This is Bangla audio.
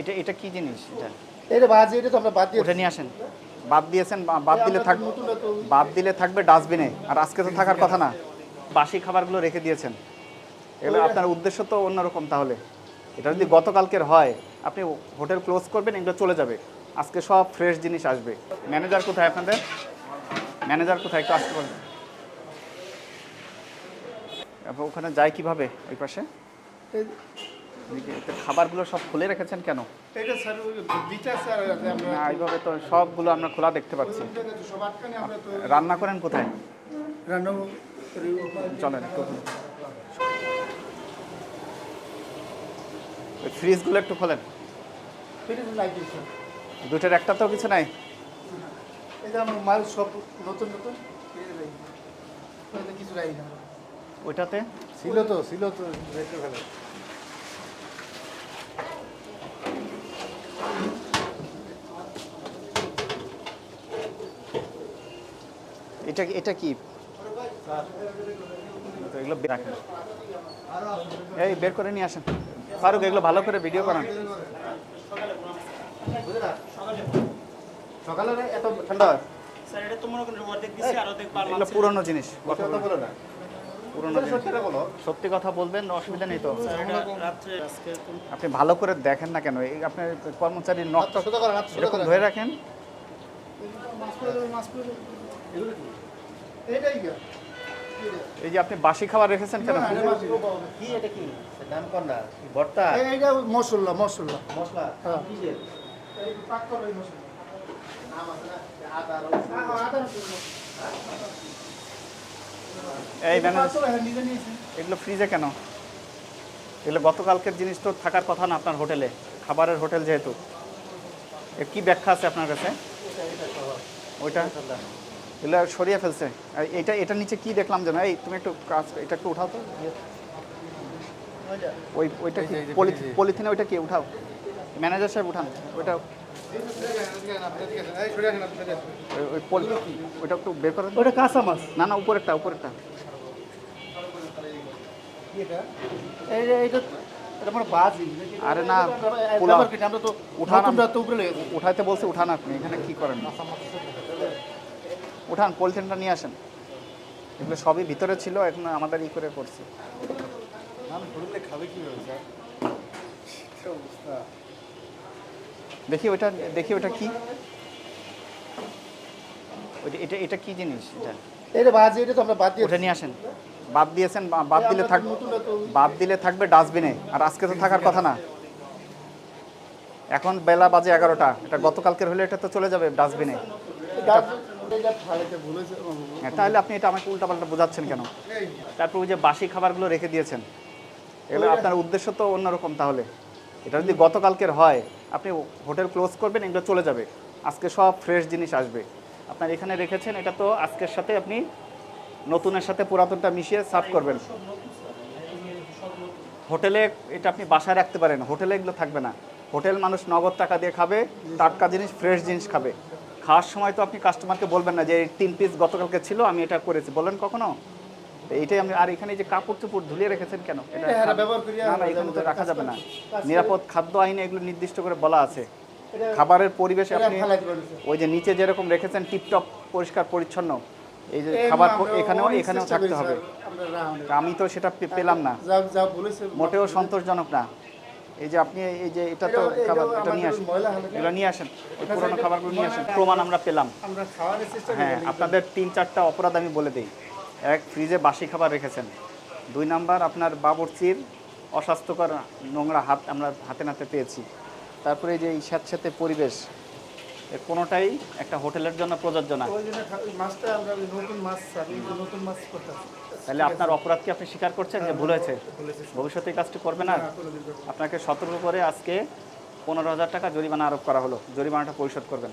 এটা এটা কি জিনিস? এটা? এটা বাদ এটা তো আমরা বাদ দিয়ে উঠে নিয়ে আসেন। বাদ দিয়েছেন বাদ দিলে থাক নতুন নতুন বাদ দিলে থাকবে ডাস্টবিনে। আর আজকে তো থাকার কথা না। বাসি খাবারগুলো রেখে দিয়েছেন। এগুলো আপনার উদ্দেশ্য তো অন্যরকম তাহলে। এটা যদি গতকালকের হয় আপনি হোটেল ক্লোজ করবেন এগুলো চলে যাবে। আজকে সব ফ্রেশ জিনিস আসবে। ম্যানেজার কোথায় আপনাদের? ম্যানেজার কোথায়? একটু আসতে তারপর ওখানে যায় কীভাবে ওই পাশে? খাবারগুলো সব খুলে রেখেছেন কেন? না এইভাবে তো সবগুলো আমরা খোলা দেখতে পাচ্ছি। রান্না করেন কোথায়? রান্না চলেন ফ্রিজগুলো একটু খোলেন। লাগিয়ে একটা তো কিছু নাই? এই মাল সব নতুন নতুন। কিছু রাখি ওইটাতে? ছিল তো ছিল তো রেখে ফেলে এটা এটা কি? তো এগুলো বের রাখেন। এই বের করে নিয়ে আসেন। ফারুক এগুলো ভালো করে ভিডিও করান সকালে এত ঠান্ডা স্যার এটা তো মনে করেন পুরনো জিনিস। কথা বলো না। পুরনো জিনিস। সত্যিটা বলো। সত্যি কথা বলবেন অসুবিধা নেই তো। আপনি ভালো করে দেখেন না কেন? এই আপনার কর্মচারীর এরকম ধরে রাখেন। এগুলো কি কি এই যে আপনি বাসি খাবার রেখেছেন কেন? কি এটা কি? দাম কর না? ভর্তা? এইটা মশলা মশলা। মশলা? হ্যাঁ। কিসের? এই পাক করো মশলা। নাম আছে না? আদা হ্যাঁ, আদা এই ম্যানেজার করো, নিজে নিয়েছি। এগুলো ফ্রিজে কেন? এগুলো গতকালকের জিনিস তো থাকার কথা না আপনার হোটেলে। খাবারের হোটেল যেহেতু। এর কি ব্যাখ্যা আছে আপনার কাছে? ওইটা? এগুলো সরিয়ে ফেলছে। আর এটা এটার নিচে কি দেখলাম যেন? এই তুমি একটু কাজ এটা একটু উঠাও তো। ওই ওইটা কি? পলিথিনে ওইটা কি? উঠাও। ম্যানেজার সাহেব উঠান। ওইটা ওইটা একটু বের করেন। ওটা কাঁচা মাছ। না না উপরেরটা উপরেরটা। কি এটা? এই যে এটা আরে না, আমরা উঠান তো উপরে উঠাইতে বলছে উঠান আপনি। এখানে কি করেন? উঠান পলিথিনটা নিয়ে আসেন। এগুলো সবই ভিতরে ছিল এখন আমাদের ই করে করছি। দেখি ওইটা দেখি ওটা কি। ওইটা এটা এটা কি জিনিস? এটা। এইটা বাজি এটা তো আমরা বাদ দিয়ে উঠে নিয়ে আসেন। বাদ দিয়েছেন বা- বাদ দিলে থাক নতুন রাত তো- বাদ দিলে থাকবে ডাস্টবিনে। আর আজকে তো থাকার কথা না। এখন বেলা বাজে এগারোটা। এটা গতকালকের হলে এটা তো চলে যাবে ডাস্টবিনে। হ্যাঁ তাহলে আপনি এটা আমাকে উল্টাপাল্টা বোঝাচ্ছেন কেন? তারপর ওই যে বাসি খাবারগুলো রেখে দিয়েছেন, এগুলো আপনার উদ্দেশ্য তো অন্যরকম তাহলে। এটা যদি গতকালকের হয়, আপনি হোটেল ক্লোজ করবেন, এগুলো চলে যাবে। আজকে সব ফ্রেশ জিনিস আসবে। আপনার এখানে রেখেছেন, এটা তো আজকের সাথে আপনি নতুনের সাথে পুরাতনটা মিশিয়ে সার্ভ করবেন। হোটেলে এটা আপনি বাসায় রাখতে পারেন, হোটেলে এগুলো থাকবে না। হোটেল মানুষ নগদ টাকা দিয়ে খাবে, টাটকা জিনিস, ফ্রেশ জিনিস খাবে। খাওয়ার সময় তো আপনি কাস্টমারকে বলবেন না যে তিন পিস গতকালকে ছিল আমি এটা করেছি। বলেন কখনো? এইটাই আমি আর এখানে যে কাপড় চোপড় ঝুলিয়ে রেখেছেন কেন? হ্যাঁ, না না এখানে তো রাখা যাবে না। নিরাপদ খাদ্য আইনে এগুলো নির্দিষ্ট করে বলা আছে। খাবারের পরিবেশ আপনি। ওই যে নিচে যেরকম রেখেছেন টিপটপ পরিষ্কার পরিচ্ছন্ন। এই যে খাবার এখানেও এখানেও থাকতে হবে। আমি তো সেটা পেলাম না। মোটেও সন্তোষজনক না। এই যে আপনি এই যে এটা তো খাবার এটা নিয়ে আসেন। এগুলো নিয়ে আসেন। ওই পুরোনো খাবারগুলো নিয়ে আসেন। প্রমাণ আমরা পেলাম। হ্যাঁ আপনাদের তিন চারটা অপরাধ আমি বলে দিই। এক ফ্রিজে বাসি খাবার রেখেছেন। দুই নাম্বার আপনার বাবরচির অস্বাস্থ্যকর নোংরা হাত আমরা হাতে নাতে পেয়েছি। তারপরে এই যে এই স্যাঁতস্যাঁতে পরিবেশ কোনোটাই একটা হোটেলের জন্য প্রযোজ্য না। তাহলে আপনার অপরাধ কি আপনি স্বীকার করছেন যে ভুল হয়েছে? ভবিষ্যতে কাজটি করবে না? আপনাকে সতর্ক করে আজকে পনেরো হাজার টাকা জরিমানা আরোপ করা হলো। জরিমানাটা পরিশোধ করবেন।